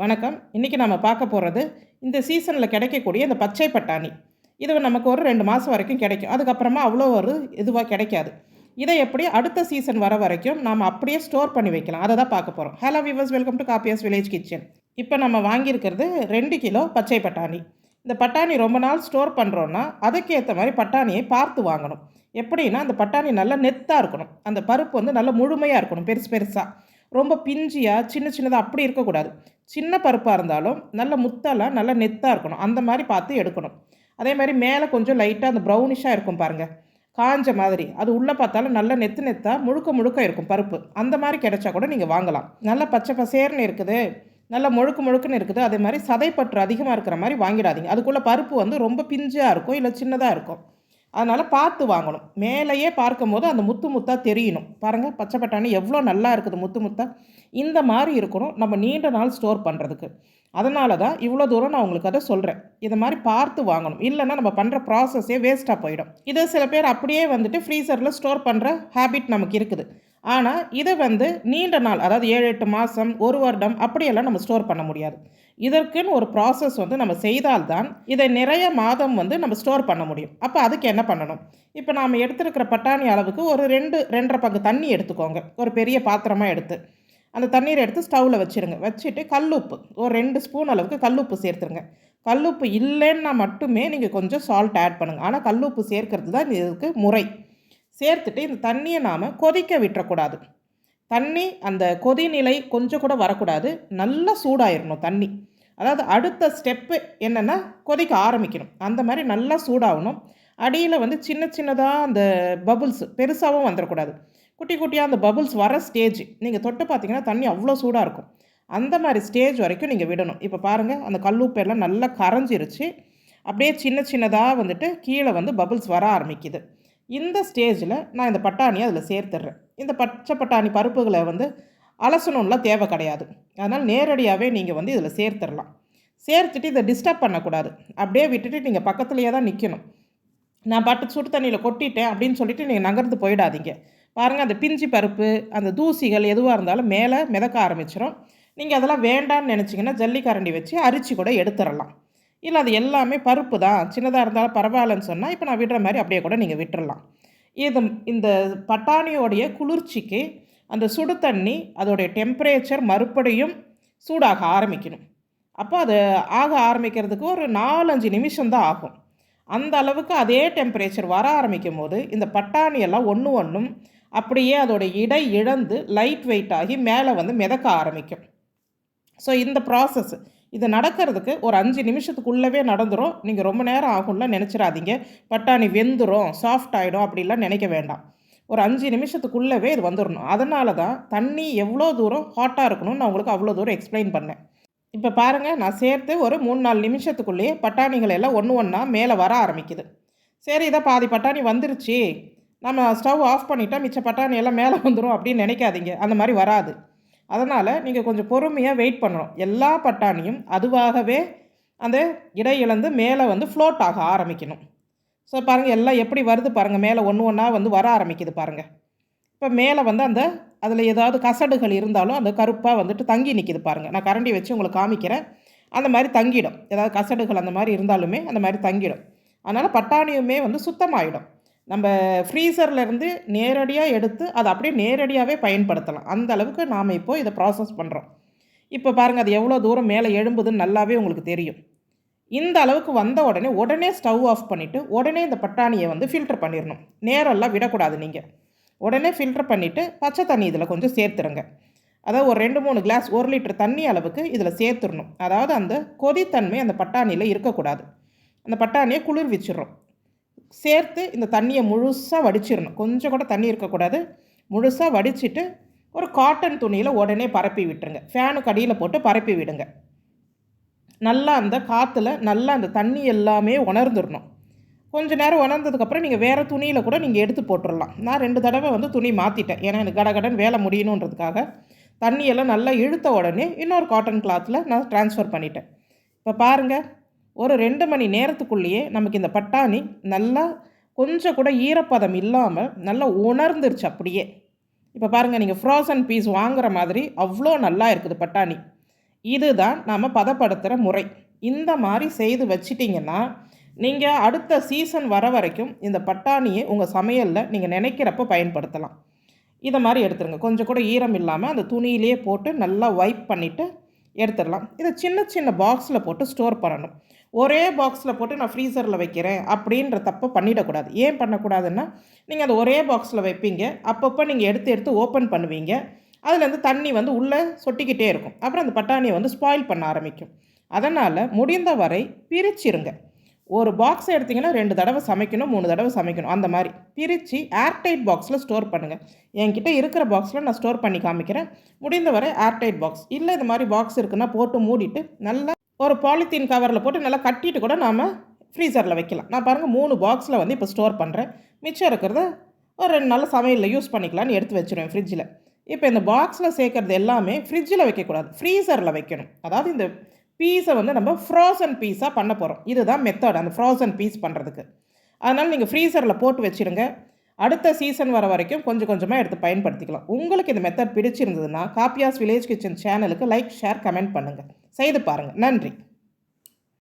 வணக்கம். இன்றைக்கி நம்ம பார்க்க போகிறது இந்த சீசனில் கிடைக்கக்கூடிய இந்த பச்சை பட்டாணி. இது நமக்கு ஒரு ரெண்டு மாதம் வரைக்கும் கிடைக்கும். அதுக்கப்புறமா அவ்வளோ ஒரு இதுவாக கிடைக்காது. இதை எப்படி அடுத்த சீசன் வர வரைக்கும் நாம் அப்படியே ஸ்டோர் பண்ணி வைக்கலாம். அதை தான் பார்க்க போகிறோம் hello viewers welcome to Kappiyas village kitchen இப்போ நம்ம வாங்கியிருக்கிறது ரெண்டு கிலோ பச்சை பட்டாணி. இந்த பட்டாணி ரொம்ப நாள் ஸ்டோர் பண்ணுறோன்னா அதுக்கேற்ற மாதிரி பட்டாணியை பார்த்து வாங்கணும். எப்படின்னா அந்த பட்டாணி நல்லா நெத்தாக இருக்கணும். அந்த பருப்பு வந்து நல்லா முழுமையாக இருக்கணும் பெருசு பெருசாக ரொம்ப பிஞ்சியாக சின்ன சின்னதாக அப்படி இருக்கக்கூடாது. சின்ன பருப்பாக இருந்தாலும் நல்ல முத்தெல்லாம் நல்லா நெத்தாக இருக்கணும். அந்த மாதிரி பார்த்து எடுக்கணும். அதே மாதிரி மேலே கொஞ்சம் லைட்டாக அந்த ப்ரௌனிஷாக இருக்கும் பாருங்கள் காஞ்ச மாதிரி. அது உள்ளே பார்த்தாலும் நல்ல நெத்து நெத்தாக முழுக்க முழுக்க இருக்கும் பருப்பு. அந்த மாதிரி கிடைச்சா கூட நீங்கள் வாங்கலாம். நல்ல பச்சை பசேர்னு இருக்குது. நல்லா முழுக்க முழுக்குன்னு இருக்குது. அதே மாதிரி சதைப்பற்று அதிகமாக இருக்கிற மாதிரி வாங்கிடாதீங்க. அதுக்குள்ளே பருப்பு வந்து ரொம்ப பிஞ்சாக இருக்கும் இல்லை சின்னதாக இருக்கும் அதனால் பார்த்து வாங்கணும். மேலேயே பார்க்கும்போது அந்த முத்து முத்தாக தெரியணும். பாருங்கள் பச்சை பட்டாணி எவ்வளோ நல்லா இருக்குது முத்து முத்தாக இந்த மாதிரி இருக்கணும் நம்ம நீண்ட நாள் ஸ்டோர் பண்ணுறதுக்கு அதனால தான் இவ்வளோ தூரம் நான் உங்களுக்கு அதை சொல்கிறேன் இதை மாதிரி பார்த்து வாங்கணும். இல்லைன்னா நம்ம பண்ணுற ப்ராசஸே வேஸ்ட்டாக போயிடும். இதை சில பேர் அப்படியே வந்துட்டு ஃப்ரீசரில் ஸ்டோர் பண்ணுற ஹேபிட் நமக்கு இருக்குது. ஆனால் இதை வந்து நீண்ட நாள் அதாவது ஏழு எட்டு மாதம் ஒரு வருடம் அப்படியெல்லாம் நம்ம ஸ்டோர் பண்ண முடியாது. இதற்குன்னு ஒரு ப்ராசஸ் வந்து நம்ம செய்தால்தான் இதை நிறைய மாதம் வந்து நம்ம ஸ்டோர் பண்ண முடியும். அப்போ அதுக்கு என்ன பண்ணணும்? இப்போ நாம் எடுத்துருக்கிற பட்டாணி அளவுக்கு ஒரு ரெண்டு ரெண்டரை பங்கு தண்ணி எடுத்துக்கோங்க. ஒரு பெரிய பாத்திரமாக எடுத்து. அந்த தண்ணீரை எடுத்து ஸ்டவ்வில் வச்சுருங்க. வச்சுட்டு கல்லுப்பு ஒரு ரெண்டு ஸ்பூன் அளவுக்கு கல்லுப்பு சேர்த்துருங்க. கல்லுப்பு இல்லைன்னா மட்டுமே நீங்கள் கொஞ்சம் சால்ட் ஆட் பண்ணுங்கள் ஆனால் கல்லுப்பு சேர்க்கறது தான் இதுக்கு முறை. சேர்த்துட்டு இந்த தண்ணியை நாம் கொதிக்க விட்டுறக்கூடாது. தண்ணி அந்த கொதிநிலை கொஞ்சம் கூட வரக்கூடாது. நல்லா சூடாயிடணும் தண்ணி. அதாவது அடுத்த ஸ்டெப்பு என்னென்னா கொதிக்க ஆரம்பிக்கணும். அந்த மாதிரி நல்லா சூடாகணும். அடியில் வந்து சின்ன சின்னதாக அந்த பபுள்ஸ் பெருசாகவும் வந்துடக்கூடாது குட்டி குட்டியாக அந்த பபுள்ஸ் வர ஸ்டேஜ் நீங்கள் தொட்டு பார்த்தீங்கன்னா தண்ணி அவ்வளோ சூடாக இருக்கும். அந்த மாதிரி ஸ்டேஜ் வரைக்கும் நீங்கள் விடணும். இப்போ பாருங்கள் அந்த கல்லுப்பெல்லாம் நல்லா கரைஞ்சிருச்சு. அப்படியே சின்ன சின்னதாக வந்துட்டு கீழே வந்து பபுள்ஸ் வர ஆரம்பிக்குது. இந்த ஸ்டேஜில் நான் இந்த பட்டாணியை அதில் சேர்த்துட்றேன். இந்த பச்சை பட்டாணி பருப்புகளை வந்து அலசணும்லாம் தேவை கிடையாது. அதனால் நேரடியாகவே நீங்கள் வந்து இதில் சேர்த்துடலாம். சேர்த்துட்டு இதை டிஸ்டர்ப் பண்ணக்கூடாது. அப்படியே விட்டுட்டு நீங்கள் பக்கத்துலேயே தான் நிற்கணும் நான் பட்டு சுடு தண்ணியில் கொட்டிட்டேன் அப்படின்னு சொல்லிட்டு நீங்கள் நகர்ந்து போயிடாதீங்க. பாருங்கள் அந்த பிஞ்சு பருப்பு அந்த தூசிகள் எதுவாக இருந்தாலும் மேலே மிதக்க ஆரம்பிச்சிடும் நீங்கள் அதெல்லாம் வேண்டான்னு நினச்சிங்கன்னா ஜல்லிக்கரண்டி வச்சு அரிச்சு கூட எடுத்துடலாம். இல்லை அது எல்லாமே பருப்பு தான். சின்னதாக இருந்தாலும் பரவாயில்லன்னு சொன்னால் இப்போ நான் விடுற மாதிரி அப்படியே கூட நீங்கள் விட்டுறலாம். இது இந்த பட்டாணியோடைய குளிர்ச்சிக்கு அந்த சுடு தண்ணி அதோடைய டெம்பரேச்சர் மறுபடியும் சூடாக ஆரம்பிக்கணும். அப்போ அது ஆக ஆரம்பிக்கிறதுக்கு ஒரு நாலஞ்சு நிமிஷம் தான் ஆகும். அந்த அளவுக்கு அதே டெம்பரேச்சர் வர ஆரம்பிக்கும் போது இந்த பட்டாணியெல்லாம் ஒன்று ஒன்றும் அப்படியே அதோடைய இடை இழந்து லைட் வெயிட் ஆகி மேலே வந்து மிதக்க ஆரம்பிக்கும். ஸோ இந்த ப்ராசஸ் இது நடக்கிறதுக்கு ஒரு அஞ்சு நிமிஷத்துக்குள்ளவே நடந்துடும் நீங்கள் ரொம்ப நேரம் ஆகும்லாம் நினச்சிடாதீங்க பட்டாணி வெந்துடும் சாஃப்ட் ஆகிடும் அப்படிலாம் நினைக்க வேண்டாம். ஒரு அஞ்சு நிமிஷத்துக்குள்ளவே இது வந்துடணும் அதனால தான் தண்ணி எவ்வளோ தூரம் ஹாட்டாக இருக்கணும்னு நான் உங்களுக்கு அவ்வளோ தூரம் எக்ஸ்பிளைன் பண்ணேன். இப்போ பாருங்கள் நான் சேர்த்து ஒரு மூணு நாலு நிமிஷத்துக்குள்ளேயே பட்டாணிகள் எல்லாம் ஒன்று ஒன்றா மேலே வர ஆரம்பிக்குது. சரி இதை பாதி பட்டாணி வந்துருச்சு. நம்ம ஸ்டவ் ஆஃப் பண்ணிட்டா மிச்ச பட்டாணி எல்லாம் மேலே வந்துடும் அப்படின்னு நினைக்காதீங்க. அந்த மாதிரி வராது. அதனால் நீங்கள் கொஞ்சம் பொறுமையாக வெயிட் பண்ணணும். எல்லா பட்டாணியும் அதுவாகவே அந்த இடை இழந்து மேலே வந்து ஃப்ளோட் ஆக ஆரம்பிக்கணும். ஸோ பாருங்கள் எல்லாம் எப்படி வருது பாருங்கள் மேலே ஒன்று ஒன்றா வந்து வர ஆரம்பிக்குது பாருங்கள் இப்போ மேலே வந்து அந்த அதில் ஏதாவது கசடுகள் இருந்தாலும் அந்த கருப்பாக வந்துட்டு தங்கி நிற்கிது பாருங்கள் நான் கரண்டி வச்சு உங்களுக்கு காமிக்கிறேன். அந்த மாதிரி தங்கிடும். ஏதாவது கசடுகள் அந்த மாதிரி இருந்தாலுமே அந்த மாதிரி தங்கிடும். அதனால் பட்டாணியுமே வந்து சுத்தமாகிடும் நம்ம ஃப்ரீசர்லேருந்து நேரடியாக எடுத்து அதை அப்படியே நேரடியாகவே பயன்படுத்தலாம். அந்த அளவுக்கு நாம் இப்போது இதை ப்ராசஸ் பண்ணுறோம் இப்போ பாருங்கள் அது எவ்வளோ தூரம் மேலே எழும்புதுன்னு நல்லாவே உங்களுக்கு தெரியும். இந்த அளவுக்கு வந்த உடனே உடனே ஸ்டவ் ஆஃப் பண்ணிவிட்டு உடனே இந்த பட்டாணியை வந்து ஃபில்டர் பண்ணிடணும். நேரெல்லாம் விடக்கூடாது நீங்கள் உடனே ஃபில்டர் பண்ணிவிட்டு பச்சை தண்ணி இதில் கொஞ்சம் சேர்த்துருங்க அதாவது ஒரு ரெண்டு மூணு கிளாஸ் ஒரு லிட்டர் தண்ணி அளவுக்கு இதில் சேர்த்துடணும். அதாவது அந்த கொதித்தன்மை அந்த பட்டாணியில் இருக்கக்கூடாது. அந்த பட்டாணியை குளிர் வச்சிடறோம் சேர்த்து இந்த தண்ணியை முழுசாக வடிச்சிடணும். கொஞ்சம் கூட தண்ணி இருக்கக்கூடாது. முழுசாக வடிச்சிட்டு ஒரு காட்டன் துணியில் உடனே பரப்பி விட்டுருங்க. ஃபேனுக்கு அடியில் போட்டு பரப்பி விடுங்க. நல்லா அந்த காற்றுல நல்லா அந்த தண்ணி எல்லாமே உணர்ந்துடணும் கொஞ்ச நேரம் உணர்ந்ததுக்கப்புறம் நீங்கள் வேறு துணியில் கூட நீங்கள் எடுத்து போட்டுடலாம் நான் ரெண்டு தடவை வந்து துணி மாற்றிட்டேன் ஏன்னா எனக்கு கடகடன் வேலை முடியணுன்றதுக்காக. தண்ணியெல்லாம் நல்லா இழுத்த உடனே இன்னொரு காட்டன் கிளாத்தில் நான் ட்ரான்ஸ்ஃபர் பண்ணிட்டேன். இப்போ பாருங்கள் ஒரு ரெண்டு மணி நேரத்துக்குள்ளேயே நமக்கு இந்த பட்டாணி நல்லா கொஞ்சம் கூட ஈரப்பதம் இல்லாமல் நல்லா உணர்ந்துருச்சு அப்படியே. இப்போ பாருங்கள் நீங்கள் ஃப்ரோசன் பீஸ் வாங்குகிற மாதிரி அவ்வளோ நல்லா இருக்குது பட்டாணி. இதுதான் நாம் பதப்படுத்துகிற முறை. இந்த மாதிரி செய்து வச்சிட்டிங்கன்னா நீங்கள் அடுத்த சீசன் வர வரைக்கும் இந்த பட்டாணியை உங்கள் சமையலில் நீங்கள் நினைக்கிறப்ப பயன்படுத்தலாம். இதை மாதிரி எடுத்துருங்க. கொஞ்சம் கூட ஈரம் இல்லாமல் அந்த துணியிலேயே போட்டு நல்லா வைப் பண்ணிவிட்டு எடுத்துடலாம். இதை சின்ன சின்ன பாக்ஸில் போட்டு ஸ்டோர் பண்ணணும். ஒரே பாக்ஸில் போட்டு நான் ஃப்ரீசரில் வைக்கிறேன் அப்படின்ற தப்பை பண்ணிடக்கூடாது. ஏன் பண்ணக்கூடாதுன்னா நீங்கள் அதை ஒரே பாக்ஸில் வைப்பீங்க. அப்பப்போ நீங்கள் எடுத்து எடுத்து ஓப்பன் பண்ணுவீங்க. அதுலேருந்து தண்ணி வந்து உள்ளே சொட்டிக்கிட்டே இருக்கும். அப்புறம் அந்த பட்டாணியை வந்து ஸ்பாயில் பண்ண ஆரம்பிக்கும். அதனால் முடிந்த வரை பிரிச்சிருங்க. ஒரு பாக்ஸ் எடுத்திங்கன்னா ரெண்டு தடவை சமைக்கணும் மூணு தடவை சமைக்கணும். அந்த மாதிரி பிரித்து ஏர்டைட் பாக்ஸில் ஸ்டோர் பண்ணுங்கள் என்கிட்ட இருக்கிற பாக்ஸில் நான் ஸ்டோர் பண்ணி காமிக்கிறேன். முடிந்த வரை ஏர்டைட் பாக்ஸ் இல்லை இது மாதிரி பாக்ஸ் இருக்குன்னா போட்டு மூடிட்டு நல்லா ஒரு பாலித்தீன் கவரில் போட்டு நல்லா கட்டிட்டு கூட நாம் ஃப்ரீசரில் வைக்கலாம். நான் பாருங்கள் மூணு பாக்ஸில் வந்து இப்போ ஸ்டோர் பண்ணுறேன் மிச்சம் இருக்கிறத ஒரு ரெண்டு நாள் சமையலில் யூஸ் பண்ணிக்கலான்னு எடுத்து வச்சுருவேன் ஃப்ரிட்ஜில் இப்போ இந்த பாக்ஸில் சேர்க்குறது எல்லாமே ஃப்ரிட்ஜில் வைக்கக்கூடாது ஃப்ரீசரில் வைக்கணும். அதாவது இந்த பீஸை வந்து நம்ம ஃப்ரோசன் பீஸாக பண்ண போகிறோம் இதுதான் மெத்தட் அந்த ஃப்ரோசன் பீஸ் பண்ணுறதுக்கு அதனால் நீங்கள் ஃப்ரீசரில் போட்டு வச்சுருங்க. அடுத்த சீசன் வர வரைக்கும் கொஞ்சம் கொஞ்சமாக எடுத்து பயன்படுத்திக்கலாம். உங்களுக்கு இந்த மெத்தட் பிடிச்சிருந்ததுன்னா காப்பியாஸ் வில்லேஜ் கிச்சன் சேனலுக்கு லைக் ஷேர் கமெண்ட் பண்ணுங்கள் செய்து பாருங்கள் நன்றி.